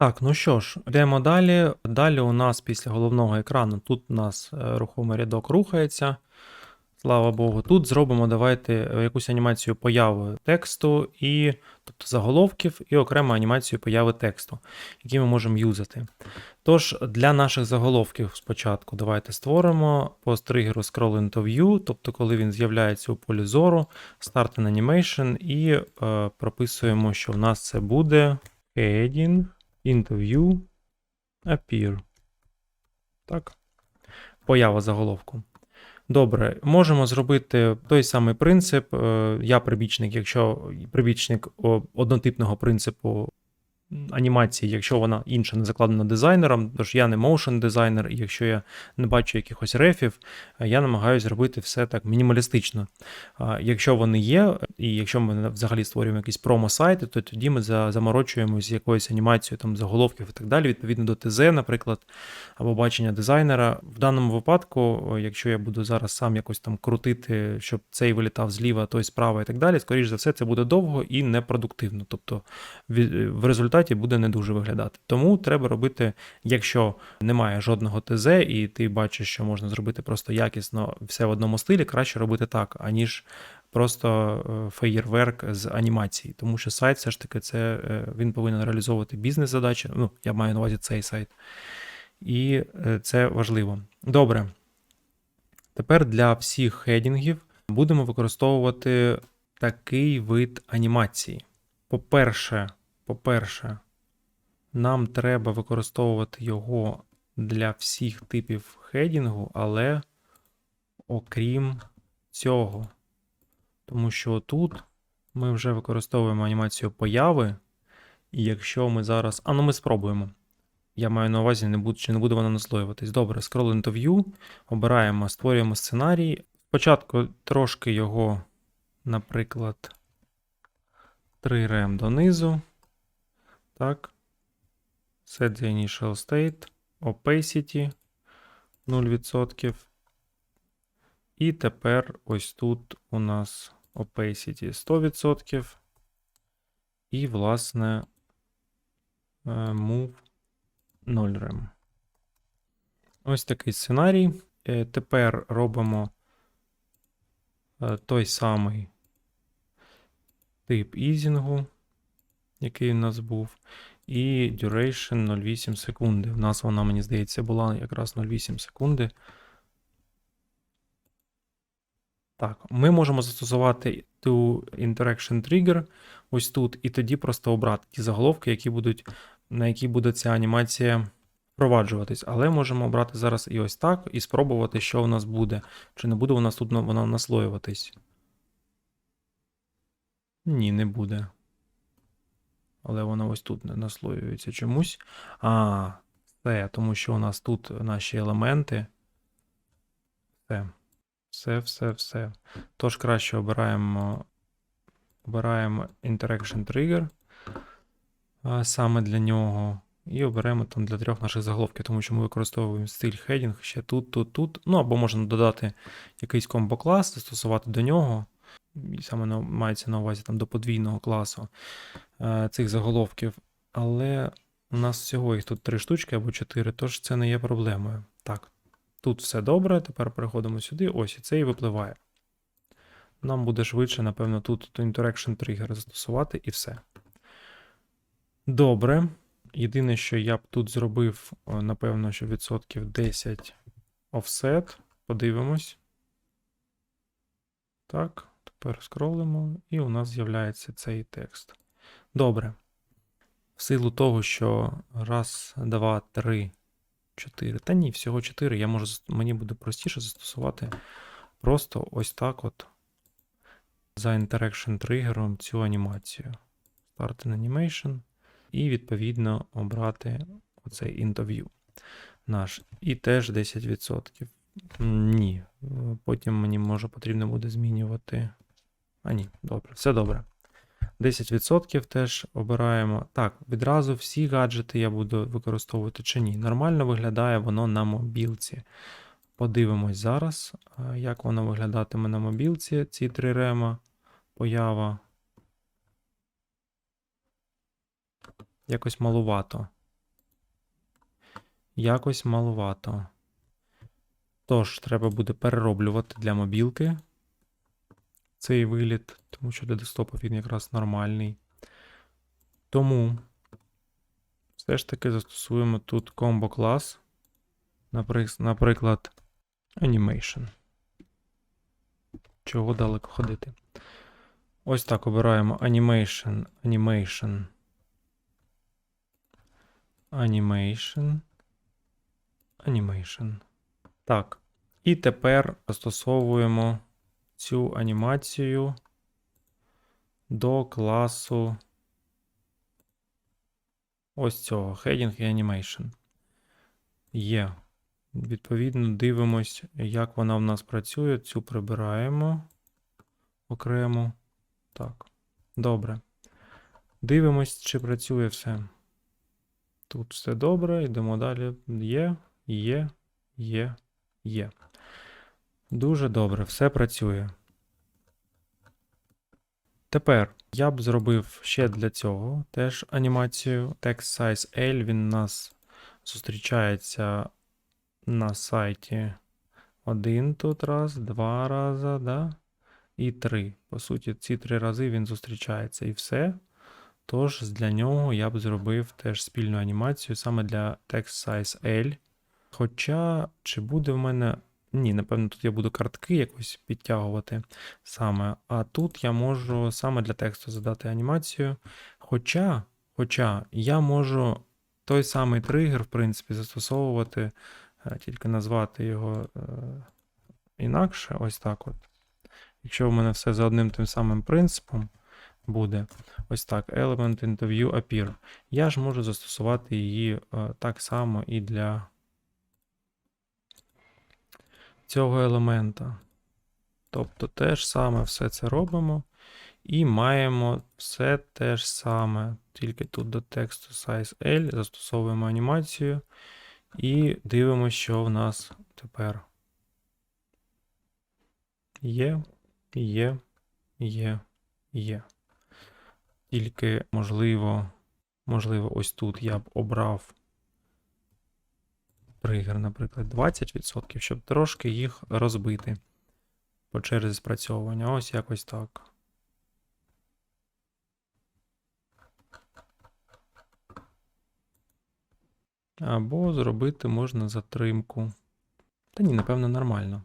Так, ну що ж, йдемо далі. Далі у нас після головного екрану тут у нас е, рухомий рядок рухається. Слава Богу. Тут зробимо давайте е, якусь анімацію появи тексту, і, тобто заголовків, і окрему анімацію появи тексту, які ми можемо юзати. Тож, для наших заголовків спочатку давайте створимо пост тригеру Scroll into View, тобто, коли він з'являється у полі зору, Start an Animation, і е, прописуємо, що в нас це буде heading into view appear. Так. Поява заголовку. Добре, можемо зробити той самий принцип. Е, Я прибічник, якщо прибічник однотипного принципу анімації, якщо вона інша не закладена дизайнером, тож я не motion дизайнер, і якщо я не бачу якихось рефів, е, я намагаюся зробити все так мінімалістично. Якщо вони є, і якщо ми взагалі створюємо якісь промо-сайти, то тоді ми за- заморочуємось якоюсь анімацією там заголовків і так далі, відповідно до ТЗ, наприклад, або бачення дизайнера. В даному випадку, якщо я буду зараз сам якось там крутити, щоб цей вилітав зліва, той справа і так далі, скоріш за все, це буде довго і непродуктивно. Тобто в- в результаті буде не дуже виглядати. Тому треба робити, якщо немає жодного ТЗ, і ти бачиш, що можна зробити просто якісно все в одному стилі, краще робити так, аніж просто е, феєрверк з анімації. Тому що сайт все ж таки це е, він повинен реалізовувати бізнес-задачі. Ну, я маю на увазі цей сайт. І е, це важливо. Добре. Тепер для всіх хедінгів будемо використовувати такий вид анімації. По-перше, по-перше, нам треба використовувати його для всіх типів хедінгу, але окрім цього. Тому що тут ми вже використовуємо анімацію появи, і якщо ми зараз. А ну ми спробуємо. Я маю на увазі, не буде, чи не буде вона наслоюватись. Добре, scroll into view, обираємо, створюємо сценарій. Спочатку трошки його, наприклад, 3 рем донизу. Так. Set the initial state, opacity 0%. І тепер ось тут у нас opacity 100%. І, власне, е, move 0 рем. Ось такий сценарій. Е, Тепер робимо е, той самий тип ізінгу, який у нас був. І duration 0,8 секунди. У нас вона, мені здається, була якраз 0,8 секунди. Так, ми можемо застосувати to interaction trigger ось тут, і тоді просто обрати ті заголовки, які будуть, на які буде ця анімація впроваджуватись. Але можемо обрати зараз і ось так, і спробувати, що в нас буде. Чи не буде у нас тут на- вона наслоюватись? Ні, не буде. Але вона ось тут наслоюється чомусь. А, все, тому що у нас тут наші елементи. Все. Все, все, все. Тож краще обираємо, обираємо Interaction Trigger саме для нього. І оберемо там для трьох наших заголовків, тому що ми використовуємо стиль heading ще тут, тут, тут. Ну або можна додати якийсь комбо-клас, застосувати до нього. Саме на- мається на увазі там до подвійного класу е, цих заголовків. Але у нас всього їх тут три штучки або чотири, тож це не є проблемою. Так, тут все добре. Тепер переходимо сюди. Ось і це і випливає. Нам буде швидше, напевно, тут Interaction Trigger застосувати і все. Добре. Єдине, що я б тут зробив, напевно, що відсотків 10 offset. Подивимось. Так, тепер скролимо, і у нас з'являється цей текст. Добре. В силу того, що раз, два, три, чотири. Та ні, всього чотири. Я можу, мені буде простіше застосувати просто ось так от за interaction тригером цю анімацію. Start an animation. І відповідно обрати оцей interview наш. І теж 10%. Ні. Потім мені може потрібно буде змінювати. А ні, добре, все добре. 10% теж обираємо. Так, відразу всі гаджети я буду використовувати чи ні. Нормально виглядає воно на мобілці. Подивимось зараз, як воно виглядатиме на мобілці, ці три рема, поява. Якось малувато. якось маловато. Тож, треба буде перероблювати для мобілки цей виліт, тому що для десктопа він якраз нормальний. Тому все ж таки застосуємо тут комбо клас, наприклад, Animation. Чого далеко ходити? Ось так обираємо Animation, Animation, Animation, Animation. Так. І тепер застосовуємо цю анімацію до класу ось цього Heading і Animation. Є. Відповідно, дивимось, як вона в нас працює. Цю прибираємо окремо. Так. Добре. Дивимось, чи працює все. Тут все добре, йдемо далі. Є, є, є, є. Дуже добре, все працює. Тепер я б зробив ще для цього теж анімацію. Text Size L, він у нас зустрічається на сайті один тут раз, два рази, да? і три. По суті, ці три рази він зустрічається і все. Тож для нього я б зробив теж спільну анімацію саме для Text Size L. Хоча, чи буде в мене. Ні, напевно, тут я буду картки якось підтягувати саме. А тут я можу саме для тексту задати анімацію. Хоча, хоча я можу той самий тригер, в принципі, застосовувати, е, тільки назвати його е, інакше, ось так от. Якщо в мене все за одним тим самим принципом буде, ось так, element interview appear, я ж можу застосувати її е, так само і для цього елемента. Тобто те ж саме все це робимо. І маємо все те ж саме. Тільки тут до тексту size L застосовуємо анімацію і дивимося, що в нас тепер є, є, є, є. Тільки, можливо, можливо, ось тут я б обрав тригер, наприклад, 20%, щоб трошки їх розбити по черзі спрацьовування. Ось якось так. Або зробити можна затримку. Та ні, напевно, нормально.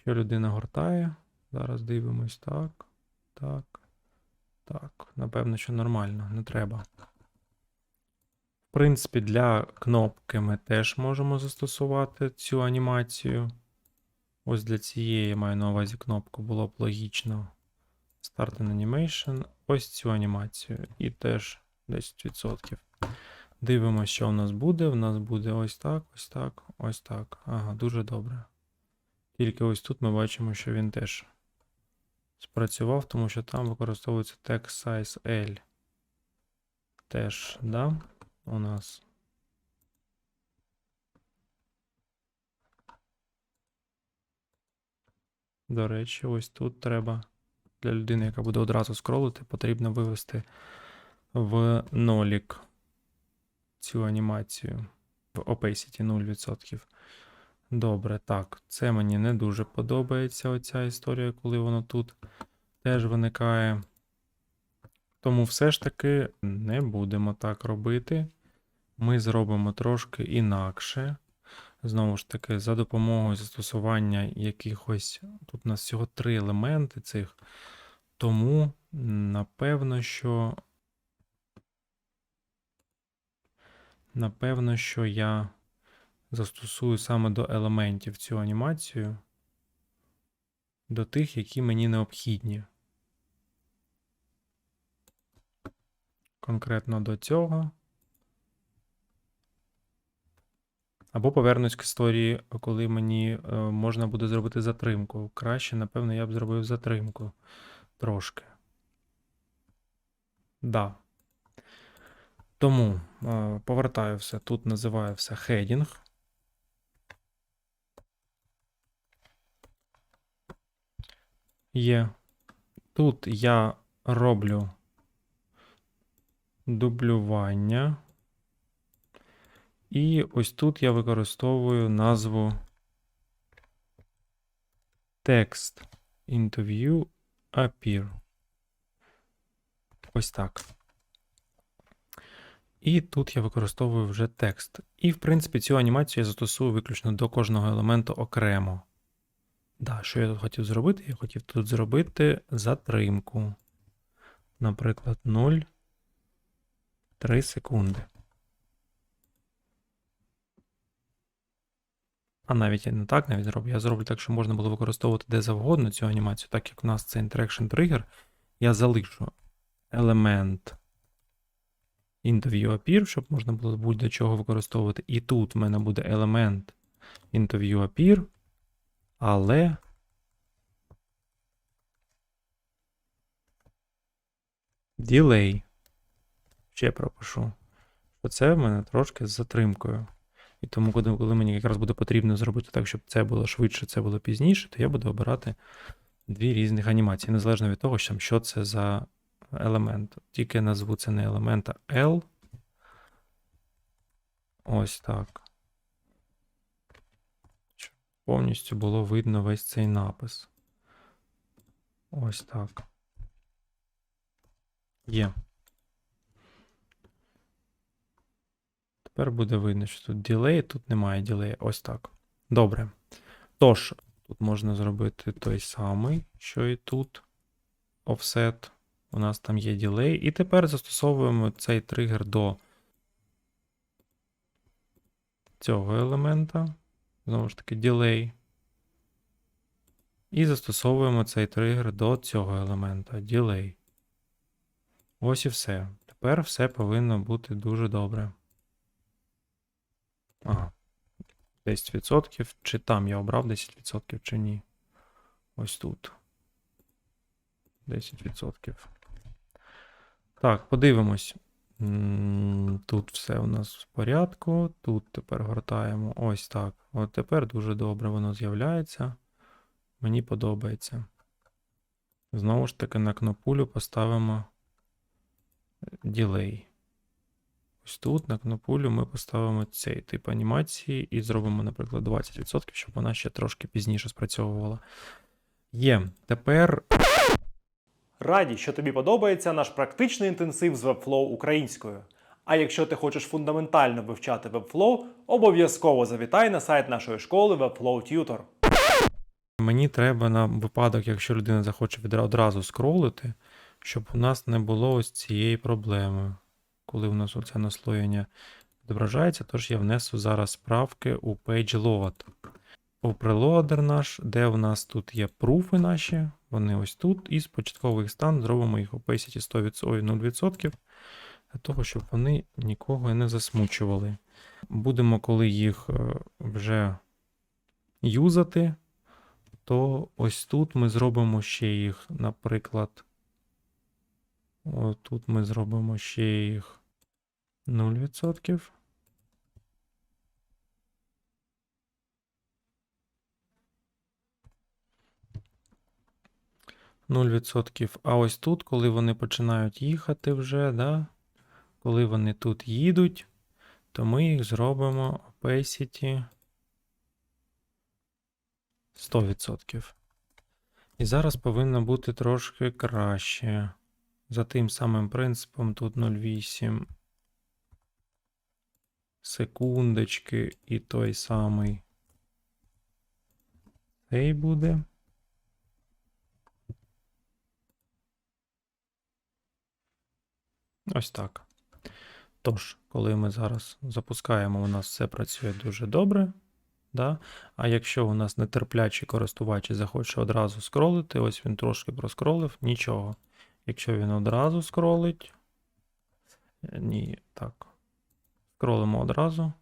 Що людина гортає. Зараз дивимось так. Так. Так. Напевно, що нормально, не треба. Принципі, для кнопки ми теж можемо застосувати цю анімацію. Ось для цієї я маю на увазі кнопку, було б логічно. Start an Animation. Ось цю анімацію. І теж 10%. Дивимося, що у нас буде. У нас буде ось так, ось так, ось так. Ага, дуже добре. Тільки ось тут ми бачимо, що він теж спрацював, тому що там використовується text size L. Теж, да, у нас. До речі, ось тут треба для людини, яка буде одразу скролити, потрібно вивести в нолік цю анімацію в opacity 0%. Добре, так, це мені не дуже подобається оця історія, коли воно тут теж виникає. Тому все ж таки не будемо так робити. Ми зробимо трошки інакше. Знову ж таки, за допомогою застосування якихось. Тут у нас всього три елементи цих. Тому, напевно, що. Напевно, що я застосую саме до елементів цю анімацію, до тих, які мені необхідні. Конкретно до цього. Або повернусь к історії, коли мені е, можна буде зробити затримку. Краще, напевно, я б зробив затримку трошки. Да. Тому е, повертаю все. Тут називаю все heading. Є. Тут я роблю дублювання. І ось тут я використовую назву text interview appear. Ось так. І тут я використовую вже текст. І, в принципі, цю анімацію я застосую виключно до кожного елементу окремо. Да, що я тут хотів зробити? Я хотів тут зробити затримку. Наприклад, 0,3 секунди. А навіть я не так навіть зроблю. Я зроблю так, що можна було використовувати де завгодно цю анімацію, так як у нас це Interaction Trigger, я залишу елемент interview appear, щоб можна було будь-до чого використовувати. І тут в мене буде елемент interview appear, але delay. Ще пропишу. Що це в мене трошки з затримкою. І тому, коли, мені якраз буде потрібно зробити так, щоб це було швидше, це було пізніше, то я буду обирати дві різних анімації, незалежно від того, що, що це за елемент. Тільки назву це не елемент, а L. Ось так. Щоб повністю було видно весь цей напис. Ось так. Є. Тепер буде видно, що тут ділей, тут немає ділея. Ось так. Добре. Тож, тут можна зробити той самий, що і тут. Offset. У нас там є ділей. І тепер застосовуємо цей тригер до цього елемента. Знову ж таки, ділей. І застосовуємо цей тригер до цього елемента. Ділей. Ось і все. Тепер все повинно бути дуже добре. Ага. 10%. Чи там я обрав 10%, чи ні. Ось тут. 10%. Так, подивимось. Тут все у нас в порядку. Тут тепер гортаємо. Ось так. От тепер дуже добре воно з'являється. Мені подобається. Знову ж таки, на кнопулю поставимо ділей. Ось тут на кнопулю ми поставимо цей тип анімації і зробимо, наприклад, 20%, щоб вона ще трошки пізніше спрацьовувала. Є. Тепер Раді, що тобі подобається наш практичний інтенсив з Webflow українською. А якщо ти хочеш фундаментально вивчати Webflow, обов'язково завітай на сайт нашої школи Webflow Tutor. мені треба на випадок, якщо людина захоче відра- одразу скролити, щоб у нас не було ось цієї проблеми. Коли у нас оце наслоєння відображається, тож я внесу зараз справки у PageLoad. У прелоадер наш, де у нас тут є пруфи наші, вони ось тут, і з початкових стан зробимо їх opacity 100%, 0%, для того, щоб вони нікого не засмучували. Будемо, коли їх е, вже юзати, то ось тут ми зробимо ще їх, наприклад. Тут ми зробимо ще їх 0%. Нуль відсотків. А ось тут, коли вони починають їхати вже, да? коли вони тут їдуть, то ми їх зробимо opacity 100%. І зараз повинно бути трошки краще. За тим самим принципом тут 0,8 секундочки і той самий. Цей буде. Ось так. Тож, коли ми зараз запускаємо, у нас все працює дуже добре. Да? А якщо у нас нетерплячий користувач захоче одразу скролити, ось він трошки проскролив, нічого. Якщо він одразу скролить. е, Ні, так. Скролимо одразу.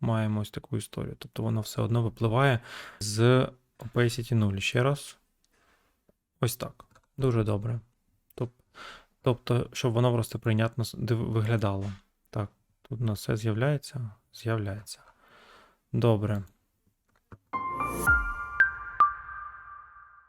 Маємо ось таку історію. Тобто воно все одно випливає з opacity 0. Ще раз. Ось так. Дуже добре. Тобто, щоб воно просто прийнятно виглядало. Так, тут у нас все з'являється. З'являється. Добре.